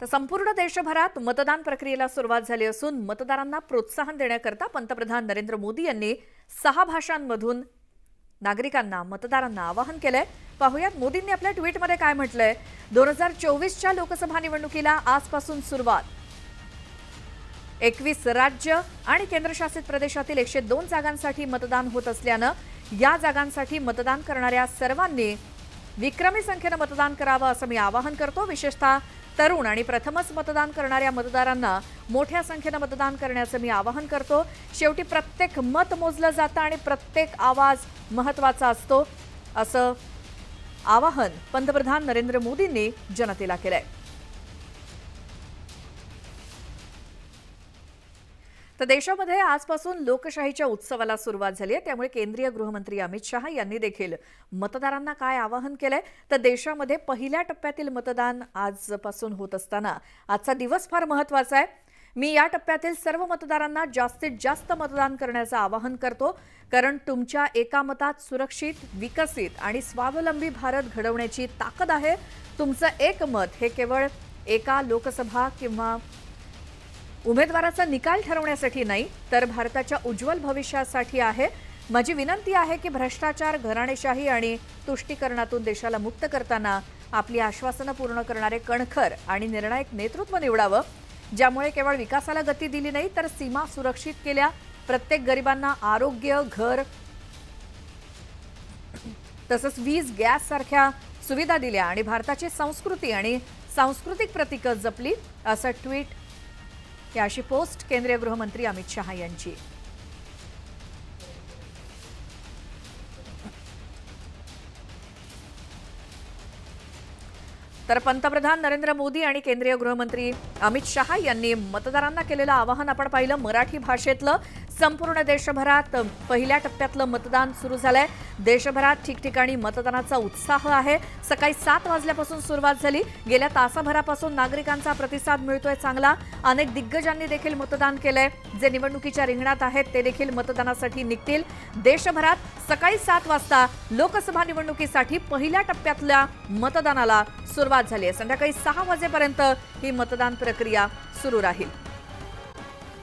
तर संपूर्ण देशभरात मतदान प्रक्रियेला सुरुवात झाली असून मतदारांना प्रोत्साहन देण्याकरता पंतप्रधान नरेंद्र मोदी यांनी सहा भाषांमधून नागरिकांना मतदारांना आवाहन केलंय. पाहुयात मोदींनी आपल्या ट्विटमध्ये काय म्हटलंय? दोन हजार चोवीसच्या लोकसभा निवडणुकीला आजपासून सुरुवात. एकवीस राज्य आणि केंद्रशासित प्रदेशातील एकशे दोन जागांसाठी मतदान होत असल्यानं या जागांसाठी मतदान करणाऱ्या सर्वांनी विक्रमी संख्येनं मतदान करावं असं मी आवाहन करतो. विशेषतः तरुण आणि प्रथमच मतदान करणाऱ्या मतदारांना मोठ्या संख्येनं मतदान करण्याचं मी आवाहन करतो. शेवटी प्रत्येक मत मोजलं जातं आणि प्रत्येक आवाज महत्त्वाचा असतो असं आवाहन पंतप्रधान नरेंद्र मोदींनी जनतेला केलं आहे तर देशामध्ये आजपासून लोकशाहीच्या उत्सवाला सुरुवात झाली आहे. त्यामुळे केंद्रीय गृहमंत्री अमित शहा यांनी देखील मतदारांना काय आवाहन केलंय? तर देशामध्ये पहिल्या टप्प्यातील मतदान आजपासून होत असताना आजचा दिवस फार महत्त्वाचा आहे. मी या टप्प्यातील सर्व मतदारांना जास्तीत जास्त मतदान करण्याचं आवाहन करतो. कारण तुमच्या एका मतात सुरक्षित विकसित आणि स्वावलंबी भारत घडवण्याची ताकद आहे. तुमचं एक मत हे केवळ एका लोकसभा किंवा उमेदवाराचा निकाल ठरवण्यासाठी नाही तर भारताच्या उज्ज्वल भविष्यासाठी आहे. माझी विनंती आहे की भ्रष्टाचार घराणेशाही आणि तुष्टीकरणातून देशाला मुक्त करताना आपली आश्वासनं पूर्ण करणारे कणखर आणि निर्णायक नेतृत्व निवडावं. ज्यामुळे केवळ विकासाला गती दिली नाही तर सीमा सुरक्षित केल्या. प्रत्येक गरिबांना आरोग्य घर तसंच वीज गॅस सारख्या सुविधा दिल्या आणि भारताची संस्कृती आणि सांस्कृतिक प्रतीकं जपली असं ट्विट ही अशी पोस्ट केंद्रीय गृहमंत्री अमित शहा यांची. तर पंतप्रधान नरेंद्र मोदी आणि केंद्रीय गृहमंत्री अमित शहा यांनी मतदारांना केलेलं आवाहन आपण पाहिलं मराठी भाषेतलं. संपूर्ण देशभरात पहिल्या टप्प्यातलं मतदान सुरू झालंय. देशभरात ठिकठिकाणी मतदानाचा उत्साह आहे. सकाळी सात वाजल्यापासून सुरुवात झाली. गेल्या तासाभरापासून नागरिकांचा प्रतिसाद मिळतोय चांगला. अनेक दिग्गजांनी देखील मतदान केलंय. जे निवडणुकीच्या रिंगणात आहेत ते देखील मतदानासाठी निघतील. देशभरात सकाळी सात वाजता लोकसभा निवडणुकीसाठी पहिल्या टप्प्यातल्या मतदानाला सुरुवात झाली आहे. संध्याकाळी सहा वाजेपर्यंत ही मतदान प्रक्रिया सुरू राहील.